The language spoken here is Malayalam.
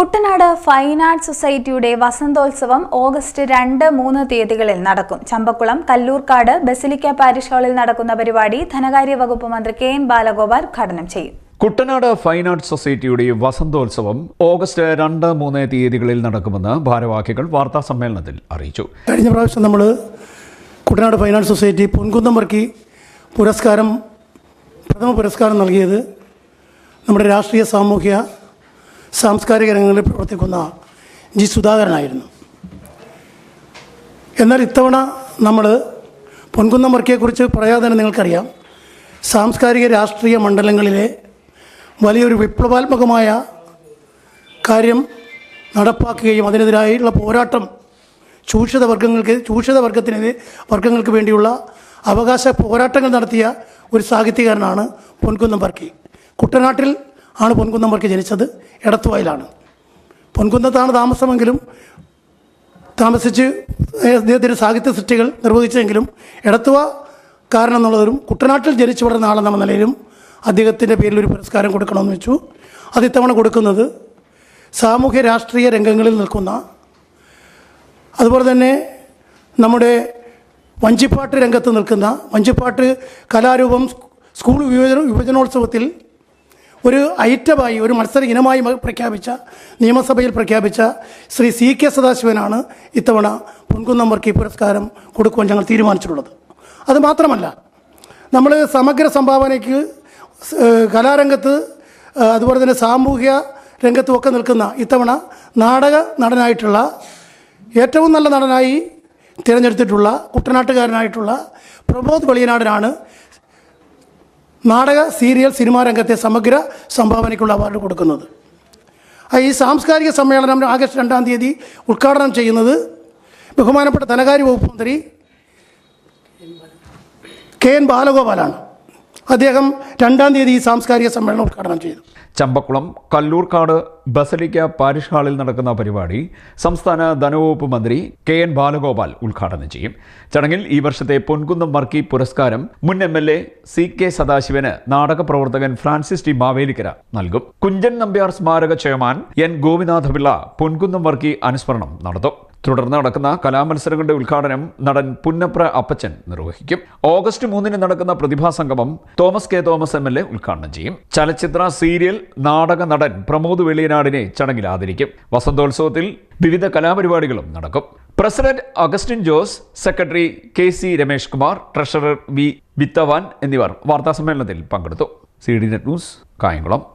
കുട്ടനാട് ഫൈൻ ആർട്സ് സൊസൈറ്റിയുടെ വസന്തോത്സവം ഓഗസ്റ്റ് രണ്ട് മൂന്ന് തീയതികളിൽ നടക്കും. ചമ്പക്കുളം കല്ലൂർക്കാട് ബസിലിക്ക പാരിഷ് ഹാളിൽ നടക്കുന്ന പരിപാടി ധനകാര്യ വകുപ്പ് മന്ത്രി കെ എൻ ബാലഗോപാൽ ഉദ്ഘാടനം ചെയ്യും. കുട്ടനാട് ഫൈൻ ആർട്സ് സൊസൈറ്റിയുടെ വസന്തോത്സവം ഓഗസ്റ്റ് രണ്ട് മൂന്ന് തീയതികളിൽ നടക്കുമെന്ന് ഭാരവാഹികൾ വാർത്താ സമ്മേളനത്തിൽ അറിയിച്ചു. കഴിഞ്ഞ പ്രാവശ്യം നമ്മൾ Kuttanad fine arts society Ponkunnam Varkey പുരസ്കാരം പ്രഥമ പുരസ്കാരം നൽകിയത് നമ്മുടെ രാഷ്ട്രീയ സാമൂഹ്യ സാംസ്കാരിക രംഗങ്ങളിൽ പ്രവർത്തിക്കുന്ന ജി സുധാകരനായിരുന്നു. എന്നാൽ ഇത്തവണ നമ്മൾ പൊൻകുന്നം വർക്കിയെക്കുറിച്ച് പറയാതെ തന്നെ നിങ്ങൾക്കറിയാം. സാംസ്കാരിക രാഷ്ട്രീയ മണ്ഡലങ്ങളിലെ വലിയൊരു വിപ്ലവാത്മകമായ കാര്യം നടപ്പാക്കുകയും അതിനെതിരായുള്ള പോരാട്ടം ചൂഷിത വർഗങ്ങൾക്ക് ചൂഷിത വർഗത്തിനെതിരെ വർഗങ്ങൾക്ക് വേണ്ടിയുള്ള അവകാശ പോരാട്ടങ്ങൾ നടത്തിയ ഒരു സാഹിത്യകാരനാണ് പൊൻകുന്നം വർക്കി. കുട്ടനാട്ടിൽ ആണ് പൊൻകുന്നം വർക്കി ജനിച്ചത്. എടത്തുവായിലാണ്. പൊൻകുന്നത്താണ് താമസമെങ്കിലും താമസിച്ച് അദ്ദേഹത്തിന്റെ സാഹിത്യ സൃഷ്ടികൾ നിർവഹിച്ചെങ്കിലും എടത്തുവ കാരണം കുട്ടനാട്ടിൽ ജനിച്ചു വളർന്ന ആളെന്ന നിലയിലും അദ്ദേഹത്തിന്റെ പേരിൽ ഒരു പുരസ്കാരം കൊടുക്കണമെന്ന് വെച്ചു. അത് ഇത്തവണ കൊടുക്കുന്നത് സാമൂഹ്യ രാഷ്ട്രീയ രംഗങ്ങളിൽ നിൽക്കുന്ന അതുപോലെ തന്നെ നമ്മുടെ വഞ്ചിപ്പാട്ട് രംഗത്ത് നിൽക്കുന്ന വഞ്ചിപ്പാട്ട് കലാരൂപം സ്കൂൾ വിഭജന വിഭജനോത്സവത്തിൽ ഒരു ഐറ്റമായി ഒരു മത്സര ഇനമായി പ്രഖ്യാപിച്ച നിയമസഭയിൽ പ്രഖ്യാപിച്ച ശ്രീ സി കെ സദാശിവനാണ് ഇത്തവണ പൊൻകുന്നം ഈ പുരസ്കാരം കൊടുക്കുവാൻ ഞങ്ങൾ തീരുമാനിച്ചിട്ടുള്ളത്. അത് മാത്രമല്ല നമ്മൾ സമഗ്ര സംഭാവനയ്ക്ക് കലാരംഗത്ത് അതുപോലെ തന്നെ സാമൂഹ്യ രംഗത്തും ഒക്കെ നിൽക്കുന്ന ഇത്തവണ നാടക നടനായിട്ടുള്ള ഏറ്റവും നല്ല നടനായി തിരഞ്ഞെടുത്തിട്ടുള്ള കുട്ടനാട്ടുകാരനായിട്ടുള്ള പ്രബോധ് വെളിയനാടനാണ് നാടക സീരിയൽ സിനിമാ രംഗത്തെ സമഗ്ര സംഭാവനയ്ക്കുള്ള അവാർഡ് കൊടുക്കുന്നത്. ഈ സാംസ്കാരിക സമ്മേളനം ആഗസ്റ്റ് രണ്ടാം തീയതി ഉദ്ഘാടനം ചെയ്യുന്നത് ബഹുമാനപ്പെട്ട ധനകാര്യ വകുപ്പ് മന്ത്രി കെ എൻ ബാലഗോപാലാണ്. അദ്ദേഹം രണ്ടാം തീയതി ഈ സാംസ്കാരിക സമ്മേളനം ഉദ്ഘാടനം ചെയ്തു. ചമ്പക്കുളം കല്ലൂർക്കാട് ബസലിക്ക പാരിഷ് ഹാളിൽ നടക്കുന്ന പരിപാടി സംസ്ഥാന ധനവകുപ്പ് മന്ത്രി കെ എൻ ബാലഗോപാൽ ഉദ്ഘാടനം ചെയ്യും. ചടങ്ങിൽ ഈ വർഷത്തെ പൊൻകുന്നം വർക്കി പുരസ്കാരം മുൻ M L A C K Sadasivan നാടക പ്രവർത്തകൻ ഫ്രാൻസിസ് ടി മാവേലിക്കര നൽകും. കുഞ്ചൻ നമ്പ്യാർ സ്മാരക ചെയർമാൻ എൻ ഗോപിനാഥപിള്ള പൊൻകുന്നം വർക്കി അനുസ്മരണം നടത്തും. തുടർന്ന് നടക്കുന്ന കലാമത്സരങ്ങളുടെ ഉദ്ഘാടനം നടൻ പുന്നപ്ര അപ്പച്ചൻ നിർവഹിക്കും. ഓഗസ്റ്റ് മൂന്നിന് നടക്കുന്ന പ്രതിഭാ സംഗമം Thomas K. Thomas M. L. A. ഉദ്ഘാടനം ചെയ്യും. ചലച്ചിത്ര സീരിയൽ നാടക നടൻ പ്രമോദ് വെളിയനാടിനെ ചടങ്ങിൽ ആദരിക്കും. വസന്തോത്സവത്തിൽ വിവിധ കലാപരിപാടികളും നടക്കും. President Augustine Jose secretary K. C. Ramesh Kumar treasurer V. Vithavan എന്നിവർ വാർത്താസമ്മേളനത്തിൽ പങ്കെടുത്തു. C. D. Net news Kayamkulam.